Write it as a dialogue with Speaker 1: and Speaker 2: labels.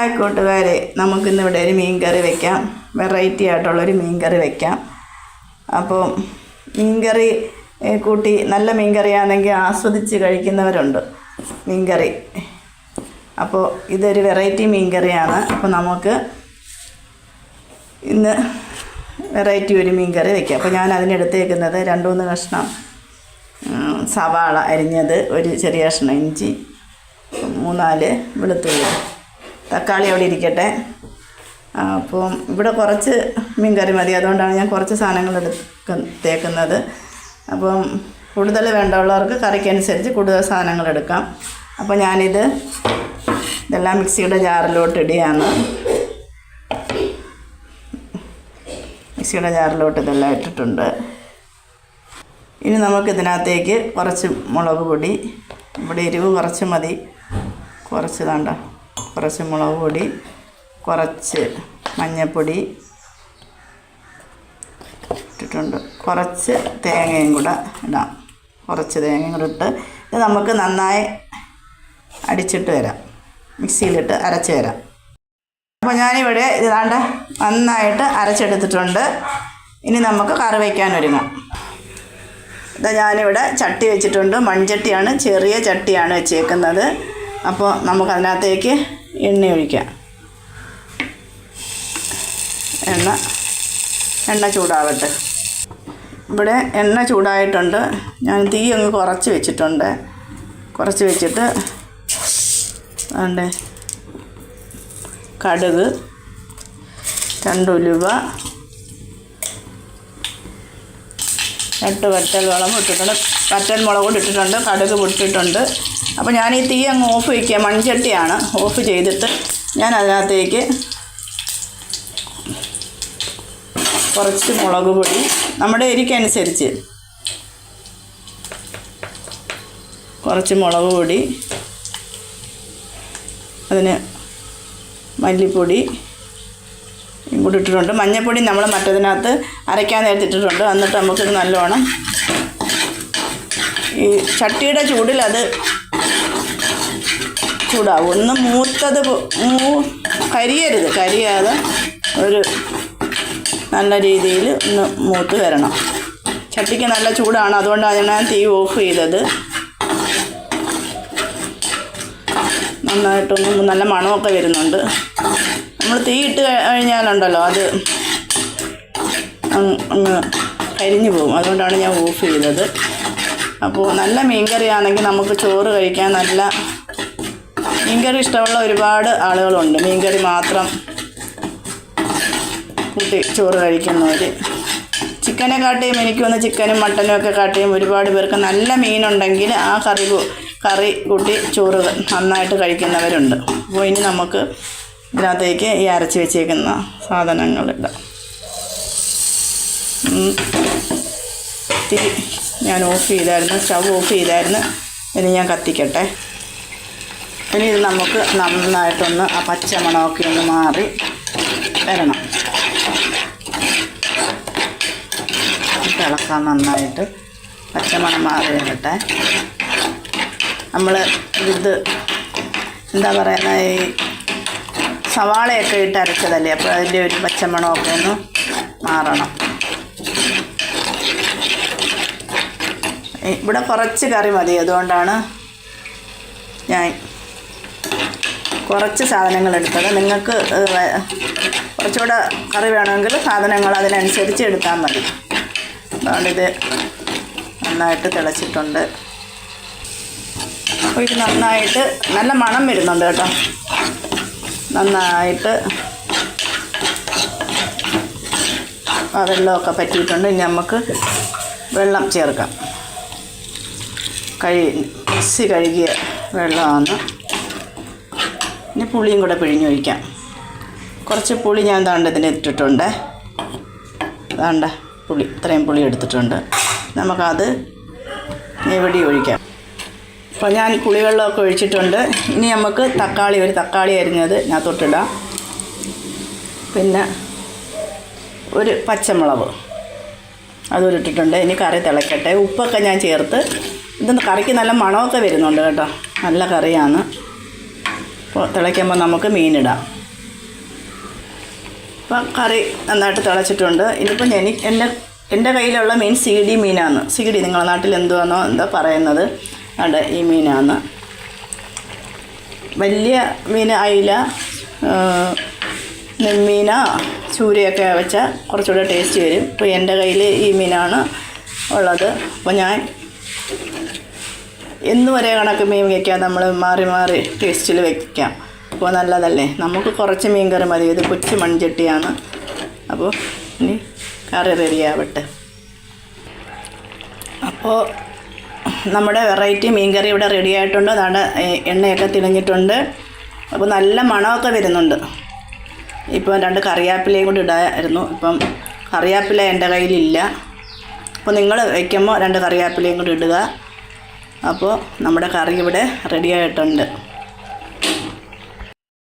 Speaker 1: Hi കൂട്ടുകാരെ നമുക്കിന്നിവിടെ ഒരു മീൻ കറി വെക്കാം. വെറൈറ്റി ആയിട്ടുള്ളൊരു മീൻ കറി വെക്കാം. അപ്പോൾ മീൻ കറി കൂട്ടി നല്ല മീൻ കറിയാണെങ്കിൽ ആസ്വദിച്ച് കഴിക്കുന്നവരുണ്ട് മീൻ കറി അപ്പോൾ ഇതൊരു വെറൈറ്റി മീൻ കറിയാണ് അപ്പോൾ നമുക്ക് ഇന്ന് വെറൈറ്റി ഒരു മീൻ കറി വെക്കാം. അപ്പോൾ ഞാൻ അതിനെടുത്തേക്കുന്നത് രണ്ട് മൂന്ന് കഷ്ണം സവാള അരിഞ്ഞത് ഒരു ചെറിയ കഷ്ണം ഇഞ്ചി മൂന്നാൽ വെളുത്തുള്ളി. തക്കാളി അവിടെ ഇരിക്കട്ടെ. അപ്പോൾ അപ്പം ഇവിടെ കുറച്ച് മീൻകറി മതി. അതുകൊണ്ടാണ് ഞാൻ കുറച്ച് സാധനങ്ങൾ എടുക്ക തേക്കുന്നത്. അപ്പം കൂടുതൽ വേണ്ടവുള്ളവർക്ക് കറിക്കനുസരിച്ച് കൂടുതൽ സാധനങ്ങൾ എടുക്കാം. അപ്പോൾ ഞാനിത് ഇതെല്ലാം മിക്സിയുടെ ജാറിലോട്ട് ഇടുകയാണ്. മിക്സിയുടെ ജാറിലോട്ട് ഇതെല്ലാം ഇട്ടിട്ടുണ്ട്. ഇനി നമുക്ക് ഇതിനകത്തേക്ക് കുറച്ച് മുളക് പൊടി ഇവിടെ എരിവ് കുറച്ച് മതി. കുറച്ച് വേണ്ട കുറച്ച് മുളക് പൊടി കുറച്ച് മഞ്ഞൾപ്പൊടി ഇട്ടിട്ടുണ്ട്. കുറച്ച് തേങ്ങയും കൂടെ ഇടാം. കുറച്ച് തേങ്ങയും കൂടെ ഇട്ട് ഇത് നമുക്ക് നന്നായി അടിച്ചിട്ട് വരാം. മിക്സിയിലിട്ട് അരച്ച് വരാം. അപ്പോൾ ഞാനിവിടെ ഇതാണ്ട് നന്നായിട്ട് അരച്ചെടുത്തിട്ടുണ്ട്. ഇനി നമുക്ക് കറി വയ്ക്കാൻ ഒരുങ്ങാം. ഇതാ ഞാനിവിടെ ചട്ടി വെച്ചിട്ടുണ്ട്. മൺചട്ടിയാണ് ചെറിയ ചട്ടിയാണ് വെച്ചേക്കുന്നത്. അപ്പോൾ നമുക്ക് അതിനകത്തേക്ക് എണ്ണ ഒഴിക്കാം. എണ്ണ എണ്ണ ചൂടാവട്ടെ. ഇവിടെ എണ്ണ ചൂടായിട്ടുണ്ട്. ഞാൻ തീ അങ്ങ് കുറച്ച് വെച്ചിട്ടുണ്ട്. കുറച്ച് വെച്ചിട്ട് വേണ്ടേ? കടുക് രണ്ടുലുവ എട്ട് വറ്റൽ വളം ഇട്ടിട്ടുണ്ട്. വറ്റൽ മുളക് ഇട്ടിട്ടുണ്ട് കടുക് പൊട്ടിട്ടുണ്ട് അപ്പോൾ ഞാൻ ഈ തീ അങ്ങ് ഓഫ് വയ്ക്കുക മൺചട്ടിയാണ് ഓഫ് ചെയ്തിട്ട് ഞാൻ അതിനകത്തേക്ക് കുറച്ച് മുളക് പൊടി നമ്മുടെ എരിക്കനുസരിച്ച് കുറച്ച് മുളക് പൊടി അതിന് മല്ലിപ്പൊടി കൂടി ഇട്ടിട്ടുണ്ട്. മഞ്ഞൾപ്പൊടി നമ്മൾ മറ്റതിനകത്ത് അരയ്ക്കാൻ നേരത്തെ ഇട്ടിട്ടുണ്ട് എന്നിട്ട് നമുക്കിത് നല്ലോണം ഈ ചട്ടിയുടെ ചൂടിൽ അത് ചൂടാവും. ഒന്ന് മൂത്തത് മൂ കരിയരുത്. കരിയാതെ ഒരു നല്ല രീതിയിൽ ഒന്ന് മൂത്ത് വരണം. ചട്ടിക്ക് നല്ല ചൂടാണ്. അതുകൊണ്ടാണ് ഞാൻ തീ ഓഫ് ചെയ്തത്. നന്നായിട്ടൊന്ന് നല്ല മണമൊക്കെ വരുന്നുണ്ട്. നമ്മൾ തീ ഇട്ട് കഴിഞ്ഞാലുണ്ടല്ലോ അത് അങ്ങ് കരിഞ്ഞു പോകും. അതുകൊണ്ടാണ് ഞാൻ ഓഫ് ചെയ്തത്. അപ്പോൾ നല്ല മീൻകറി ആണെങ്കിൽ നമുക്ക് ചോറ് കഴിക്കാൻ നല്ല മീൻകറി ഇഷ്ടമുള്ള ഒരുപാട് ആളുകളുണ്ട്. മീൻകറി മാത്രം കൂട്ടി ചോറ് കഴിക്കുന്നവർ ചിക്കനെ കാട്ടിയും എനിക്കൊന്ന് ചിക്കനും മട്ടനും ഒക്കെ കാട്ടിയും ഒരുപാട് പേർക്ക് നല്ല മീനുണ്ടെങ്കിൽ ആ കറി കറി കൂട്ടി ചോറ് നന്നായിട്ട് കഴിക്കുന്നവരുണ്ട്. അപ്പോൾ ഇനി നമുക്ക് ഇതിനകത്തേക്ക് ഈ അരച്ച് വെച്ചേക്കുന്ന സാധനങ്ങളിടാം. ഉം. തീ ഞാൻ ഓഫ് ചെയ്തായിരുന്നു സ്റ്റവ് ഓഫ് ചെയ്തായിരുന്നു. ഇനി ഞാൻ കത്തിക്കട്ടെ. ഇനി ഇത് നമുക്ക് നന്നായിട്ടൊന്ന് ആ പച്ചമണമൊക്കെ ഒന്ന് മാറി വരണം ഇളക്കാം നന്നായിട്ട് പച്ചമണം മാറി വരട്ടെ നമ്മൾ ഇത് എന്താ പറയുന്ന ഈ സവാളയൊക്കെ ഇട്ട് അരച്ചതല്ലേ? അപ്പോൾ അതിന്റെ ഒരു പച്ചമണമൊക്കെ ഒന്ന് മാറണം. ഇവിടെ കുറച്ച് കറി മതി. അതുകൊണ്ടാണ് ഞാൻ കുറച്ച് സാധനങ്ങൾ എടുത്തത്. നിങ്ങൾക്ക് കുറച്ചുകൂടെ കറി വേണമെങ്കിൽ സാധനങ്ങൾ അതിനനുസരിച്ച് എടുത്താൽ മതി. അതുകൊണ്ടിത് നന്നായിട്ട് തിളച്ചിട്ടുണ്ട്. അപ്പോൾ ഇത് നന്നായിട്ട് നല്ല മണം വരുന്നുണ്ട് കേട്ടോ. നന്നായിട്ട് വെള്ളമൊക്കെ പറ്റിയിട്ടുണ്ട്. ഇനി നമുക്ക് വെള്ളം ചേർക്കാം. കഴി മിക്സി കഴുകിയ വെള്ളമാണ്. ഇനി പുളിയും കൂടെ പിഴിഞ്ഞൊഴിക്കാം കുറച്ച് പുളി ഞാൻ താണ്ട ഇതിന് ഇട്ടിട്ടുണ്ട്. താണ്ട പുളി ഇത്രയും പുളി എടുത്തിട്ടുണ്ട്. നമുക്കത് എവിടെ ഒഴിക്കാം. അപ്പോൾ ഞാൻ പുളിവെള്ളമൊക്കെ ഒഴിച്ചിട്ടുണ്ട്. ഇനി നമുക്ക് തക്കാളി ഒരു തക്കാളി അരിഞ്ഞത് ഞാൻ തൊട്ടിടാം പിന്നെ ഒരു പച്ചമുളക്. അതും ഇട്ടിട്ടുണ്ട്. ഇനി കറി തിളക്കട്ടെ. ഉപ്പൊക്കെ ഞാൻ ചേർത്ത് ഇത് കറിക്ക് നല്ല മണമൊക്കെ വരുന്നുണ്ട് കേട്ടോ. നല്ല കറിയാണ്. അപ്പോൾ തിളയ്ക്കുമ്പോൾ നമുക്ക് മീനിടാം. അപ്പം കറി നന്നായിട്ട് തിളച്ചിട്ടുണ്ട്. ഇതിപ്പോൾ ഞാൻ എന്റെ എന്റെ കയ്യിലുള്ള മീൻ സി ഡി മീനാണ്. സി ഡി നിങ്ങളുടെ നാട്ടിൽ എന്തുവാണോ എന്താ പറയുന്നത്. അവിടെ ഈ മീനാണ്. വലിയ മീൻ അയില നെമ്മീന ചൂരയൊക്കെ വെച്ചാൽ കുറച്ചുകൂടെ ടേസ്റ്റ് വരും. ഇപ്പോൾ എന്റെ കയ്യിൽ ഈ മീനാണ് ഉള്ളത്. അപ്പോൾ ഞാൻ എന്ന് ഒരേ കണക്ക് മീൻ വയ്ക്കാം നമ്മൾ മാറി മാറി ടേസ്റ്റിൽ വയ്ക്കാം അപ്പോൾ നല്ലതല്ലേ? നമുക്ക് കുറച്ച് മീൻ കറി മതി. ഇത് കൊച്ചു മൺചട്ടിയാണ്. അപ്പോൾ ഇനി കറി റെഡിയാവട്ടെ അപ്പോൾ നമ്മുടെ വെറൈറ്റി മീൻ കറി ഇവിടെ റെഡി ആയിട്ടുണ്ട്. അതാണ് എണ്ണയൊക്കെ തിളഞ്ഞിട്ടുണ്ട് അപ്പോൾ നല്ല മണമൊക്കെ വരുന്നുണ്ട്. ഇപ്പോൾ രണ്ട് കറിവേപ്പിലയും കൂടി ഇടായിരുന്നു. ഇപ്പം കറിവേപ്പില എന്റെ കയ്യിലില്ല. അപ്പോൾ നിങ്ങൾ വയ്ക്കുമ്പോൾ രണ്ട് കറിവേപ്പിലയും കൂടി ഇടുക. അപ്പോൾ നമ്മുടെ കറി ഇവിടെ റെഡി ആയിട്ടുണ്ട്.